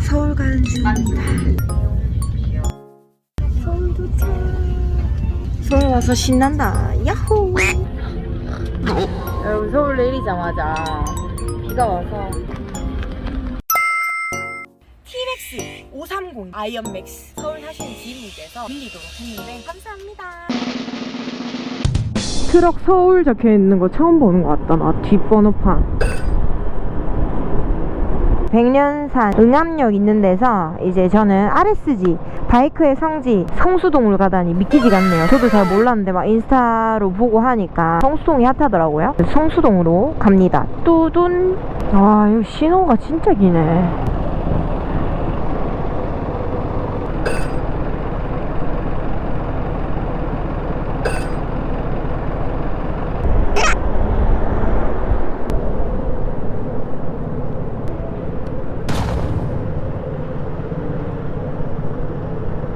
서울 가는 중입니다. 서울 도착. 서울 와서 신난다. 야호. 여러분 서울 내리자마자 비가 와서 티렉스 530 아이언맥스 서울 사시는 지인분께서 빌리도록 했는데 감사합니다. 트럭 서울 적혀 있는 거 처음 보는 것 같다. 나 뒷번호판. 백년산 응암역 있는 데서 이제 저는 RSG 바이크의 성지 성수동을 가다니 믿기지가 않네요. 저도 잘 몰랐는데 막 인스타로 보고 하니까 성수동이 핫하더라고요. 성수동으로 갑니다. 뚜둔. 아, 이거 신호가 진짜 기네.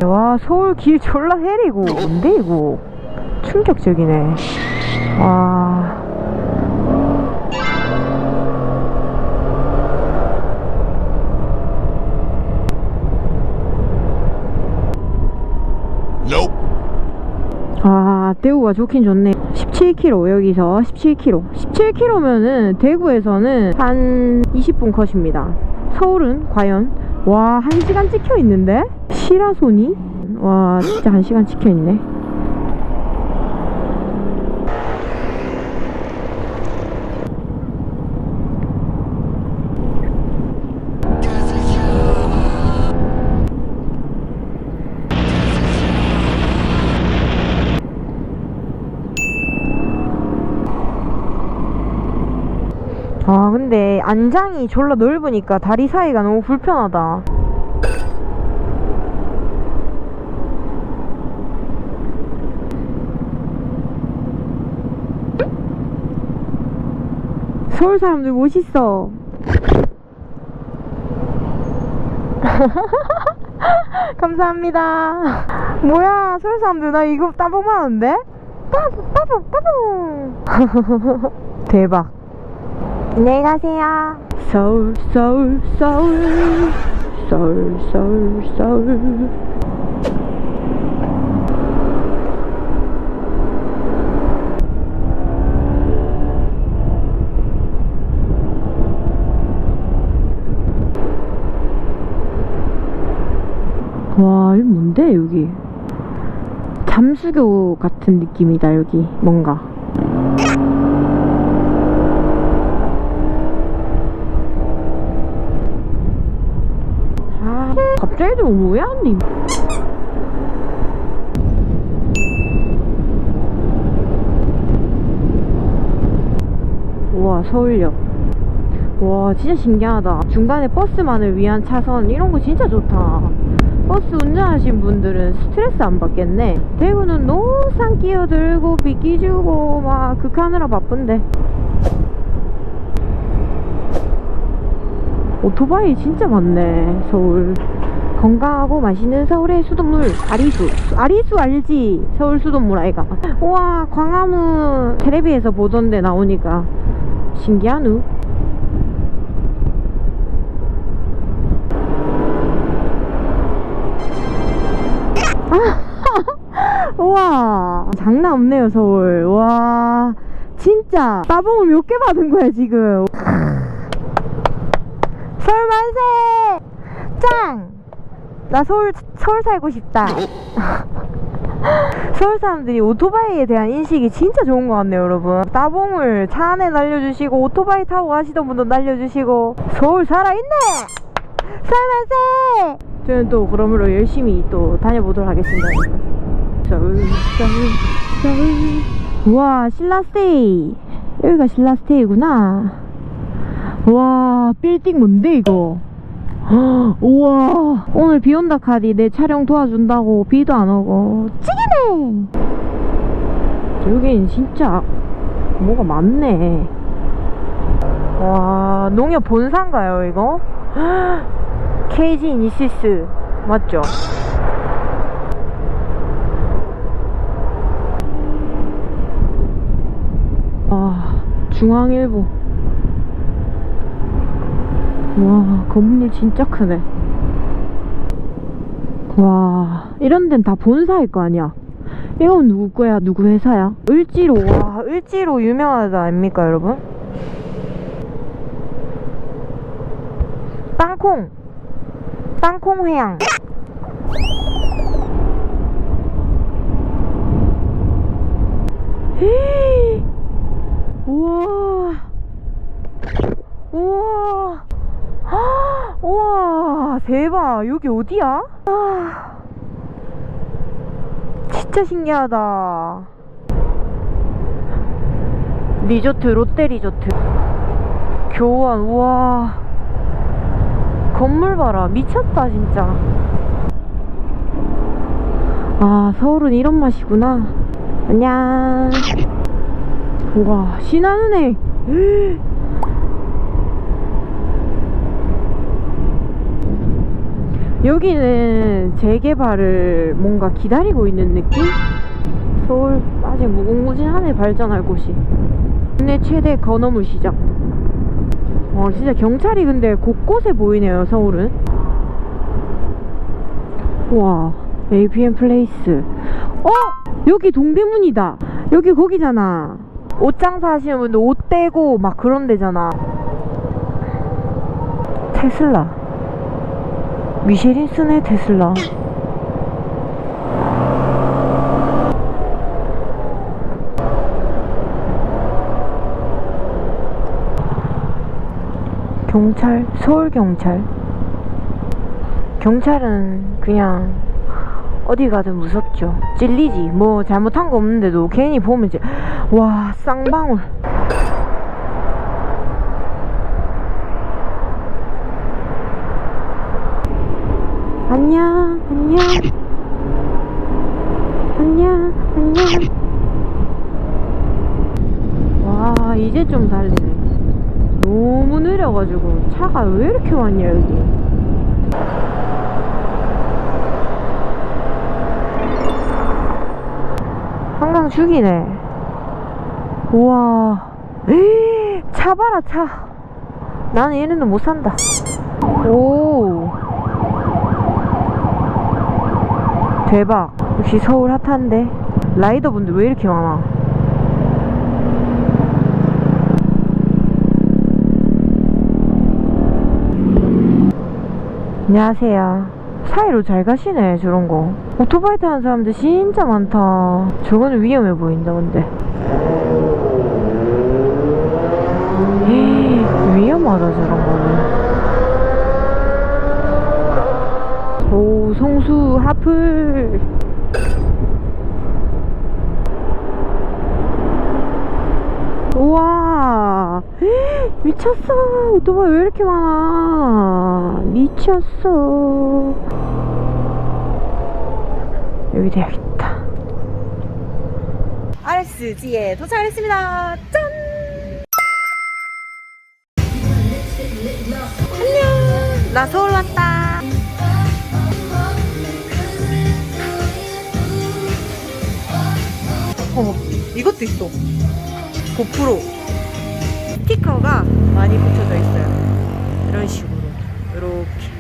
와 서울 길 졸라 헤리고 뭔데 이거 충격적이네 와. 아, 대구가 좋긴 좋네. 17km, 여기서 17km. 17km면은 대구에서는 한 20분 컷입니다. 서울은 과연? 와, 1시간 찍혀 있는데? 시라소니? 와, 진짜 1시간 찍혀 있네. 아, 근데 안장이 졸라 넓으니까 다리 사이가 너무 불편하다. 서울 사람들 멋있어. 감사합니다. 뭐야, 서울 사람들 나 이거 따봉 하는데? 따봉, 따봉, 따봉. 대박. 안녕히 가세요. 서울, 서울, 서울. 서울, 서울, 서울. 와, 이거 뭔데, 여기? 잠수교 같은 느낌이다, 여기. 뭔가. 좀왜안 님? 우와, 서울역. 와, 진짜 신기하다. 중간에 버스만을 위한 차선, 이런 거 진짜 좋다. 버스 운전하신 분들은 스트레스 안 받겠네. 대구는 노상 끼어들고, 비 끼 주고, 막 극하느라 바쁜데. 오토바이 진짜 많네 서울 건강하고 맛있는 서울의 수돗물 아리수. 아리수 알지? 서울 수돗물 아이가. 우와 광화문 텔레비에서 보던데 나오니까. 신기하누. 아, 우와 장난 없네요 서울. 와 진짜. 따봉을 몇 개 받은 거야 지금? 서울 만세! 짱! 나 서울, 서울 살고 싶다. 서울 사람들이 오토바이에 대한 인식이 진짜 좋은 것 같네요, 여러분. 따봉을 차 안에 날려주시고, 오토바이 타고 가시던 분도 날려주시고, 서울 살아있네! 서울 만세! 저는 또 그러므로 열심히 또 다녀보도록 하겠습니다. 서울, 서울, 서울. 우와, 신라스테이. 여기가 신라스테이구나. 와 빌딩 뭔데 이거 헉, 우와. 오늘 비 온다 카디 내 촬영 도와준다고 비도 안 오고. 찌기네. 여긴 진짜 뭐가 많네. 와 농협 본사인가요 이거? 헉, KG 이니시스. 맞죠? 와 중앙일보 와 건물 진짜 크네. 와 이런 데는 다 본사일 거 아니야? 이건 누구 거야? 누구 회사야? 을지로 와 을지로 유명하다 아닙니까 여러분? 땅콩. 땅콩 회양. 우와 헉, 우 와 대박. 여기 어디야? 아, 진짜 신기하다. 리조트 롯데 리조트. 교원 우와. 건물 봐라. 미쳤다 진짜. 아 서울은 이런 맛이구나. 안녕. 우와 신한은행 여기는 재개발을 뭔가 기다리고 있는 느낌? 서울 아직 무궁무진하네 발전할 곳이. 국내 최대 건어물 시장. 와 진짜 경찰이 근데 곳곳에 보이네요 서울은. 와 APM 플레이스. 어? 여기 동대문이다. 여기 거기잖아. 옷장사 하시는 분들 옷 떼고 막 그런 데잖아. 테슬라 미쉐린 쓰네 테슬라. 경찰 서울 경찰. 경찰은 그냥 어디 가든 무섭죠. 찔리지. 뭐 잘못한 거 없는데도 괜히 보면 이제 와 쌍방울 안녕 안녕. 안녕 안녕. 와 이제 좀 달리네. 너무 느려가지고 차가 왜 이렇게 많냐 여기. 한강 죽이네. 우와. 에이, 차 봐라 차. 나는 얘네는 못 산다. 오 대박. 역시 서울 핫한데. 라이더 분들 왜 이렇게 많아? 안녕하세요. 사이로 잘 가시네 저런 거. 오토바이 타는 사람들 진짜 많다. 저거는 위험해 보인다 근데. 에이, 위험하다 저런 거 성수 하플. 우와. 미쳤어. 오토바이 왜 이렇게 많아? 미쳤어. 여기 돼야겠다. RSG에 도착했습니다. 짠! 안녕! 나 서울 왔다 어머 이것도 있어. 고프로. 스티커가 많이 붙여져 있어요. 이런 식으로. 이렇게.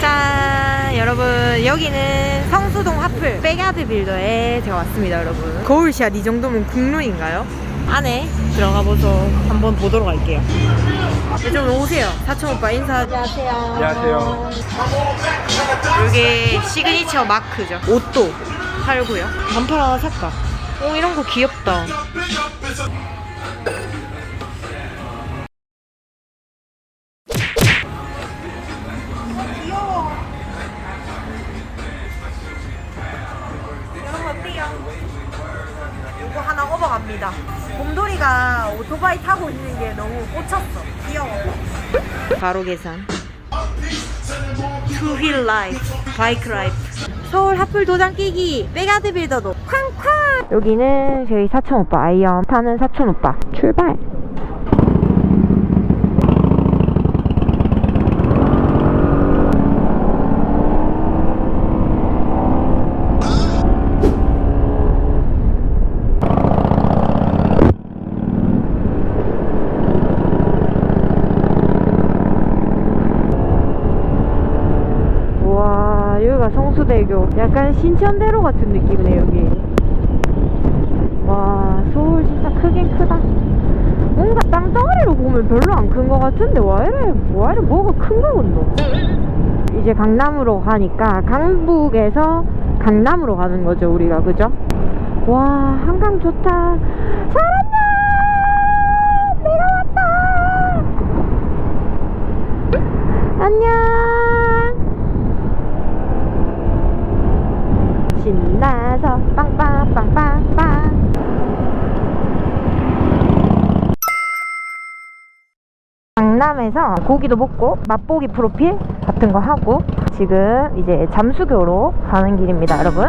짠 여러분. 여기는 성수동 하플 백야드 빌더에 제가 왔습니다 여러분. 거울샷 이 정도면 국룰인가요? 안에 들어가 보서 한번 보도록 할게요. 네, 좀 오세요. 사촌 오빠 인사. 안녕하세요. 안녕하세요. 이게 시그니처 마크죠. 옷도 팔고요. 반팔 하나 살까? 오 이런 거 귀엽다. 귀여워 이런 거 어때요? 이거 하나 업어갑니다. 곰돌이가 오토바이 타고 있는 게 너무 꽂혔어. 귀여워. 바로 계산. 투휠 라이프 바이크 라이프 서울 하플 도장 끼기 백아드 빌더도 쾅쾅! 여기는 저희 사촌 오빠 아이언 타는 사촌 오빠. 출발 성수대교. 약간 신천대로 같은 느낌이네, 여기. 와, 서울 진짜 크긴 크다. 뭔가 땅덩어리로 보면 별로 안 큰 것 같은데, 와 이래, 와 이래 뭐가 큰 거군요. 이제 강남으로 가니까 강북에서 강남으로 가는 거죠, 우리가. 그죠? 와, 한강 좋다. 사랑야! 내가 왔다! 안녕! 신나서 빵빵빵빵빵. 강남에서 고기도 먹고 맛보기 프로필 같은 거 하고 지금 이제 잠수교로 가는 길입니다 여러분